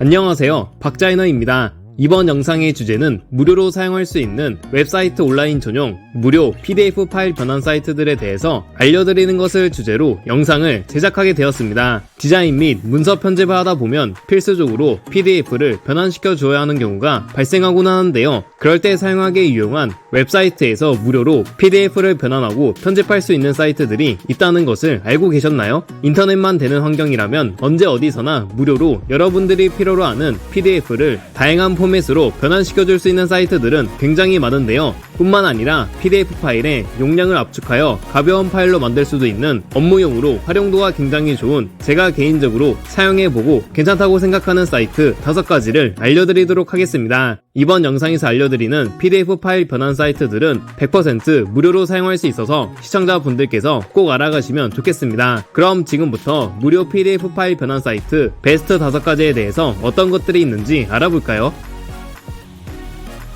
안녕하세요. 박자이너입니다. 이번 영상의 주제는 무료로 사용할 수 있는 웹사이트 온라인 전용 무료 PDF 파일 변환 사이트들에 대해서 알려드리는 것을 주제로 영상을 제작하게 되었습니다. 디자인 및 문서 편집을 하다 보면 필수적으로 PDF를 변환시켜 줘야 하는 경우가 발생하곤 하는데요. 그럴 때 사용하기에 유용한 웹사이트에서 무료로 PDF를 변환하고 편집할 수 있는 사이트들이 있다는 것을 알고 계셨나요? 인터넷만 되는 환경이라면 언제 어디서나 무료로 여러분들이 필요로 하는 PDF를 다양한 포맷으로 변환시켜 줄 수 있는 사이트들은 굉장히 많은데요. 뿐만 아니라 PDF 파일에 용량을 압축하여 가벼운 파일로 만들 수도 있는 업무용으로 활용도가 굉장히 좋은 제가 개인적으로 사용해보고 괜찮다고 생각하는 사이트 5가지를 알려드리도록 하겠습니다. 이번 영상에서 알려드리는 PDF 파일 변환 사이트들은 100% 무료로 사용할 수 있어서 시청자분들께서 꼭 알아가시면 좋겠습니다. 그럼 지금부터 무료 PDF 파일 변환 사이트 베스트 5가지에 대해서 어떤 것들이 있는지 알아볼까요?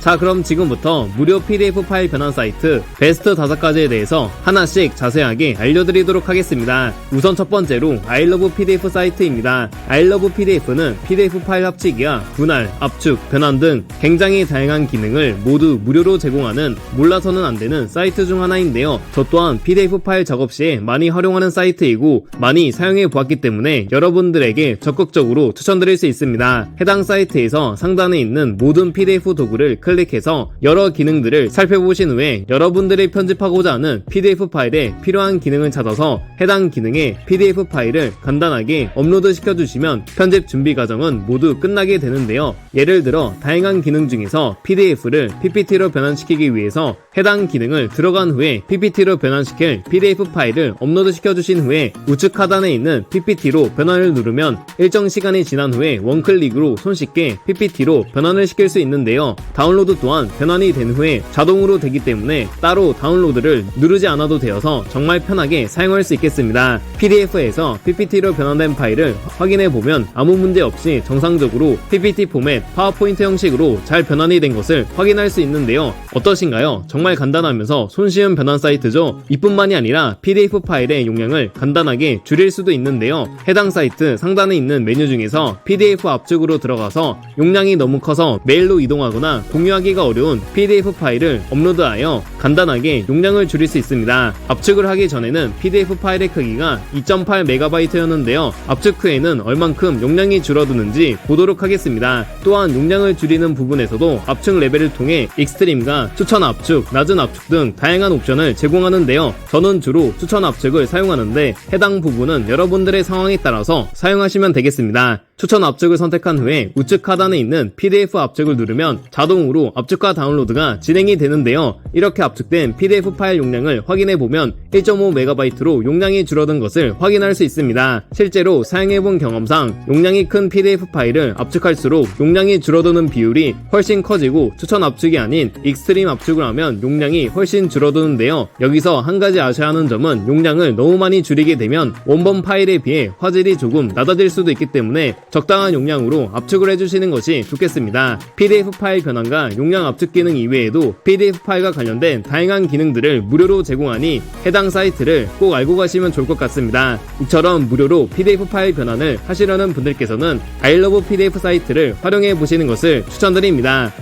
자 그럼 지금부터 무료 PDF 파일 변환 사이트 베스트 5가지에 대해서 하나씩 자세하게 알려드리도록 하겠습니다. 우선 첫 번째로 아이러브 PDF 사이트입니다. 아이러브 PDF는 PDF 파일 합치기와 분할, 압축, 변환 등 굉장히 다양한 기능을 모두 무료로 제공하는 몰라서는 안 되는 사이트 중 하나인데요. 저 또한 PDF 파일 작업 시에 많이 활용하는 사이트이고 많이 사용해 보았기 때문에 여러분들에게 적극적으로 추천드릴 수 있습니다. 해당 사이트에서 상단에 있는 모든 PDF 도구를 클릭해서 여러 기능들을 살펴보신 후에 여러분들이 편집하고자 하는 PDF 파일에 필요한 기능을 찾아서 해당 기능의 PDF 파일을 간단하게 업로드 시켜주시면 편집 준비 과정은 모두 끝나게 되는데요. 예를 들어 다양한 기능 중에서 PDF를 PPT로 변환시키기 위해서 해당 기능을 들어간 후에 PPT로 변환시킬 PDF 파일을 업로드 시켜주신 후에 우측 하단에 있는 PPT로 변환을 누르면 일정 시간이 지난 후에 원클릭으로 손쉽게 PPT로 변환을 시킬 수 있는데요. 다운로드 또한 변환이 된 후에 자동으로 되기 때문에 따로 다운로드를 누르지 않아도 되어서 정말 편하게 사용할 수 있겠습니다. PDF에서 PPT로 변환된 파일을 확인해 보면 아무 문제 없이 정상적으로 PPT 포맷, 파워포인트 형식으로 잘 변환이 된 것을 확인할 수 있는데요. 어떠신가요? 정말 간단하면서 손쉬운 변환 사이트죠. 이뿐만이 아니라 PDF 파일의 용량을 간단하게 줄일 수도 있는데요. 해당 사이트 상단에 있는 메뉴 중에서 PDF 압축으로 들어가서 용량이 너무 커서 메일로 이동하거나 공유 하기가 어려운 PDF 파일을 업로드하여 간단하게 용량을 줄일 수 있습니다. 압축을 하기 전에는 PDF 파일의 크기가 2.8MB였는데요. 압축 후에는 얼만큼 용량이 줄어드는지 보도록 하겠습니다. 또한 용량을 줄이는 부분에서도 압축 레벨을 통해 익스트림과 추천 압축, 낮은 압축 등 다양한 옵션을 제공하는데요. 저는 주로 추천 압축을 사용하는데 해당 부분은 여러분들의 상황에 따라서 사용하시면 되겠습니다. 추천 압축을 선택한 후에 우측 하단에 있는 PDF 압축을 누르면 자동으로 압축과 다운로드가 진행이 되는데요. 이렇게 압축된 PDF 파일 용량을 확인해 보면 1.5MB로 용량이 줄어든 것을 확인할 수 있습니다. 실제로 사용해 본 경험상 용량이 큰 PDF 파일을 압축할수록 용량이 줄어드는 비율이 훨씬 커지고 추천 압축이 아닌 익스트림 압축을 하면 용량이 훨씬 줄어드는데요. 여기서 한 가지 아셔야 하는 점은 용량을 너무 많이 줄이게 되면 원본 파일에 비해 화질이 조금 낮아질 수도 있기 때문에 적당한 용량으로 압축을 해주시는 것이 좋겠습니다. PDF 파일 변환과 용량 압축 기능 이외에도 PDF 파일과 관련된 다양한 기능들을 무료로 제공하니 해당 사이트를 꼭 알고 가시면 좋을 것 같습니다. 이처럼 무료로 PDF 파일 변환을 하시려는 분들께서는 아이러브 PDF 사이트를 활용해 보시는 것을 추천드립니다.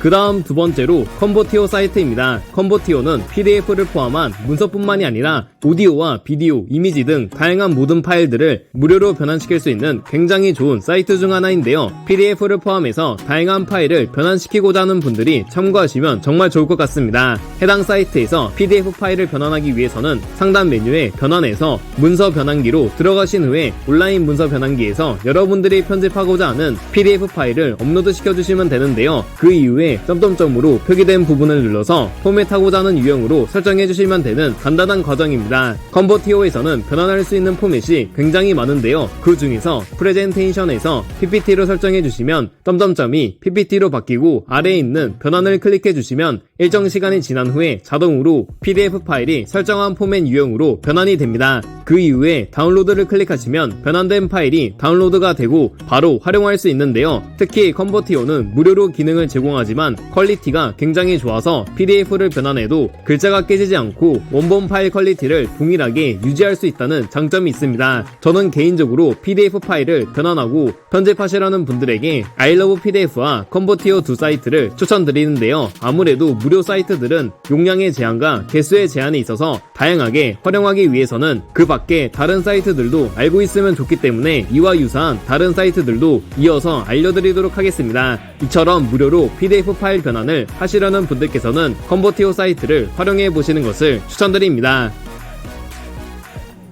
그 다음 두 번째로 컨버티오 사이트입니다. 컨버티오는 PDF를 포함한 문서뿐만이 아니라 오디오와 비디오, 이미지 등 다양한 모든 파일들을 무료로 변환시킬 수 있는 굉장히 좋은 사이트 중 하나인데요. PDF를 포함해서 다양한 파일을 변환시키고자 하는 분들이 참고하시면 정말 좋을 것 같습니다. 해당 사이트에서 PDF 파일을 변환하기 위해서는 상단 메뉴에 변환해서 문서 변환기로 들어가신 후에 온라인 문서 변환기에서 여러분들이 편집하고자 하는 PDF 파일을 업로드 시켜주시면 되는데요. 그 이후 에 점점점으로 표기된 부분을 눌러서 포맷하고자 하는 유형으로 설정해 주시면 되는 간단한 과정입니다. 컨버티오에서는 변환할 수 있는 포맷이 굉장히 많은데요. 그 중에서 프레젠테이션에서 PPT로 설정해 주시면 점점점이 PPT로 바뀌고 아래에 있는 변환을 클릭해 주시면 일정 시간이 지난 후에 자동으로 PDF 파일이 설정한 포맷 유형으로 변환이 됩니다. 그 이후에 다운로드를 클릭하시면 변환된 파일이 다운로드가 되고 바로 활용할 수 있는데요. 특히 컨버티오는 무료로 기능을 제공하지만 하지만 퀄리티가 굉장히 좋아서 PDF를 변환해도 글자가 깨지지 않고 원본 파일 퀄리티를 동일하게 유지할 수 있다는 장점이 있습니다. 저는 개인적으로 PDF 파일을 변환하고 편집하시려는 분들에게 아이러브 PDF와 컨버티어 두 사이트를 추천드리는데요. 아무래도 무료 사이트들은 용량의 제한과 개수의 제한이 있어서 다양하게 활용하기 위해서는 그 밖에 다른 사이트들도 알고 있으면 좋기 때문에 이와 유사한 다른 사이트들도 이어서 알려드리도록 하겠습니다. 이처럼 무료로 PDF 파일 변환을 하시려는 분들께서는 컨버티오 사이트를 활용해 보시는 것을 추천드립니다.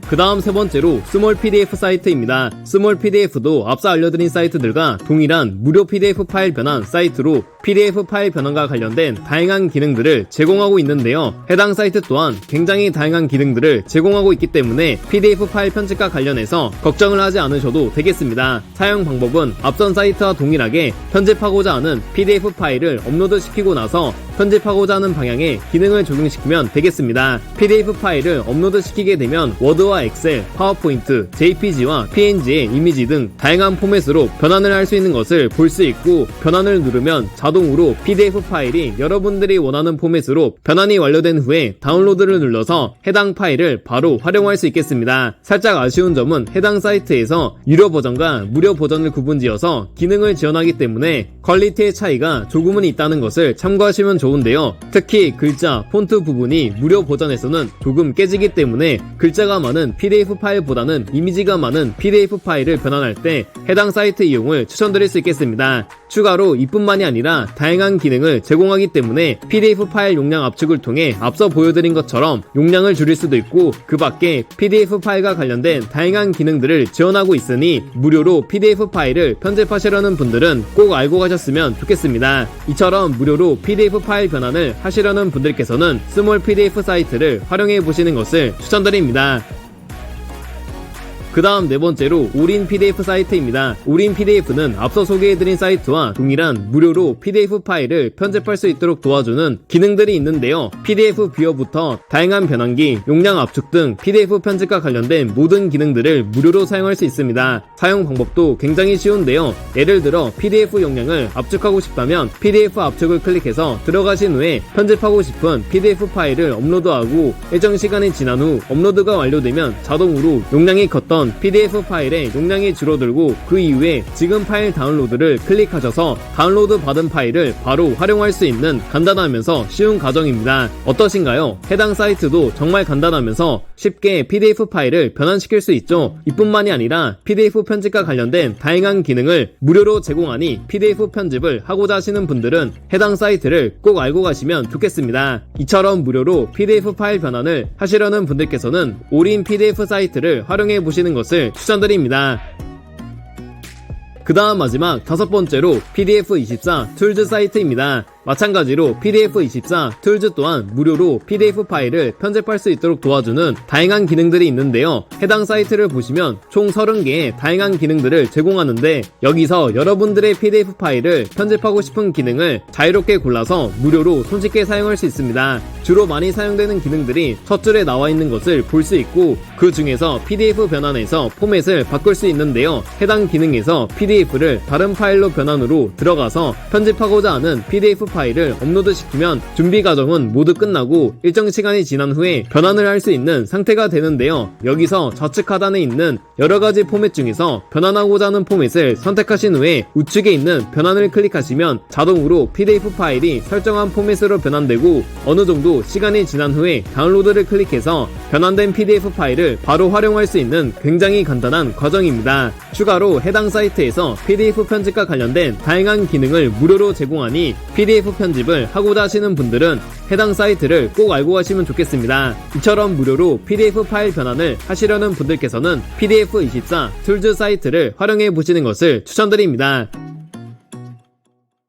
그 다음 세 번째로 스몰 PDF 사이트입니다. 스몰 PDF도 앞서 알려드린 사이트들과 동일한 무료 PDF 파일 변환 사이트로 PDF 파일 변환과 관련된 다양한 기능들을 제공하고 있는데요. 해당 사이트 또한 굉장히 다양한 기능들을 제공하고 있기 때문에 PDF 파일 편집과 관련해서 걱정을 하지 않으셔도 되겠습니다. 사용 방법은 앞선 사이트와 동일하게 편집하고자 하는 PDF 파일을 업로드 시키고 나서 편집하고자 하는 방향의 기능을 적용시키면 되겠습니다. PDF 파일을 업로드 시키게 되면 워드와 엑셀, 파워포인트, JPG와 PNG의 이미지 등 다양한 포맷으로 변환을 할 수 있는 것을 볼 수 있고 변환을 누르면 자동으로 PDF 파일이 여러분들이 원하는 포맷으로 변환이 완료된 후에 다운로드를 눌러서 해당 파일을 바로 활용할 수 있겠습니다. 살짝 아쉬운 점은 해당 사이트에서 유료 버전과 무료 버전을 구분지어서 기능을 지원하기 때문에 퀄리티의 차이가 조금은 있다는 것을 참고하시면 좋은데요. 특히 글자, 폰트 부분이 무료 버전에서는 조금 깨지기 때문에 글자가 많은 PDF 파일보다는 이미지가 많은 PDF 파일을 변환할 때 해당 사이트 이용을 추천드릴 수 있겠습니다. 추가로 이뿐만이 아니라 다양한 기능을 제공하기 때문에 PDF 파일 용량 압축을 통해 앞서 보여드린 것처럼 용량을 줄일 수도 있고 그 밖에 PDF 파일과 관련된 다양한 기능들을 지원하고 있으니 무료로 PDF 파일을 편집하시려는 분들은 꼭 알고 가셨으면 좋겠습니다. 이처럼 무료로 PDF 파일 변환을 하시려는 분들께서는 스몰 PDF 사이트를 활용해 보시는 것을 추천드립니다. 그 다음 네 번째로 올인 PDF 사이트입니다. 올인 PDF는 앞서 소개해드린 사이트와 동일한 무료로 PDF 파일을 편집할 수 있도록 도와주는 기능들이 있는데요. PDF 뷰어부터 다양한 변환기, 용량 압축 등 PDF 편집과 관련된 모든 기능들을 무료로 사용할 수 있습니다. 사용 방법도 굉장히 쉬운데요. 예를 들어 PDF 용량을 압축하고 싶다면 PDF 압축을 클릭해서 들어가신 후에 편집하고 싶은 PDF 파일을 업로드하고 예정 시간이 지난 후 업로드가 완료되면 자동으로 용량이 컸던 PDF 파일의 용량이 줄어들고 그 이후에 지금 파일 다운로드를 클릭하셔서 다운로드 받은 파일을 바로 활용할 수 있는 간단하면서 쉬운 과정입니다. 어떠신가요? 해당 사이트도 정말 간단하면서 쉽게 PDF 파일을 변환시킬 수 있죠. 이뿐만이 아니라 PDF 편집과 관련된 다양한 기능을 무료로 제공하니 PDF 편집을 하고자 하시는 분들은 해당 사이트를 꼭 알고 가시면 좋겠습니다. 이처럼 무료로 PDF 파일 변환을 하시려는 분들께서는 올인 PDF 사이트를 활용해 보시는 것을 추천드립니다. 그 다음 마지막 다섯 번째로 PDF24 툴즈 사이트입니다. 마찬가지로 PDF24 툴즈 또한 무료로 PDF 파일을 편집할 수 있도록 도와주는 다양한 기능들이 있는데요. 해당 사이트를 보시면 총 30개의 다양한 기능들을 제공하는데 여기서 여러분들의 PDF 파일을 편집하고 싶은 기능을 자유롭게 골라서 무료로 손쉽게 사용할 수 있습니다. 주로 많이 사용되는 기능들이 첫 줄에 나와 있는 것을 볼 수 있고 그 중에서 PDF 변환에서 포맷을 바꿀 수 있는데요. 해당 기능에서 PDF를 다른 파일로 변환으로 들어가서 편집하고자 하는 PDF 파일을 업로드 시키면 준비 과정은 모두 끝나고 일정 시간이 지난 후에 변환을 할 수 있는 상태가 되는데요. 여기서 좌측 하단에 있는 여러 가지 포맷 중에서 변환하고자 하는 포맷을 선택하신 후에 우측에 있는 변환을 클릭하시면 자동으로 PDF 파일이 설정한 포맷으로 변환되고 어느 정도 시간이 지난 후에 다운로드를 클릭해서 변환된 PDF 파일을 바로 활용할 수 있는 굉장히 간단한 과정입니다. 추가로 해당 사이트에서 PDF 편집과 관련된 다양한 기능을 무료로 제공하니 PDF 편집을 하고자 하시는 분들은 해당 사이트를 꼭 알고 가시면 좋겠습니다. 이처럼 무료로 PDF 파일 변환을 하시려는 분들께서는 PDF24 툴즈 사이트를 활용해 보시는 것을 추천드립니다.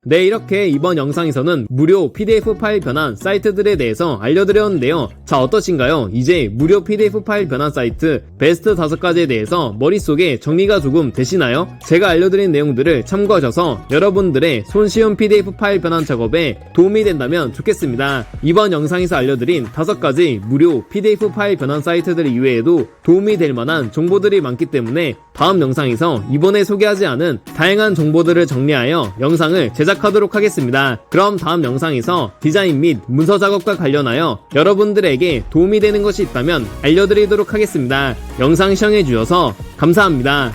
네, 이렇게 이번 영상에서는 무료 PDF 파일 변환 사이트들에 대해서 알려드렸는데요. 자, 어떠신가요? 이제 무료 PDF 파일 변환 사이트 베스트 5가지에 대해서 머릿속에 정리가 조금 되시나요? 제가 알려드린 내용들을 참고하셔서 여러분들의 손쉬운 PDF 파일 변환 작업에 도움이 된다면 좋겠습니다. 이번 영상에서 알려드린 5가지 무료 PDF 파일 변환 사이트들 이외에도 도움이 될 만한 정보들이 많기 때문에 다음 영상에서 이번에 소개하지 않은 다양한 정보들을 정리하여 영상을 제작하도록 하겠습니다. 그럼 다음 영상에서 디자인 및 문서 작업과 관련하여 여러분들에게 도움이 되는 것이 있다면 알려드리도록 하겠습니다. 영상 시청해 주셔서 감사합니다.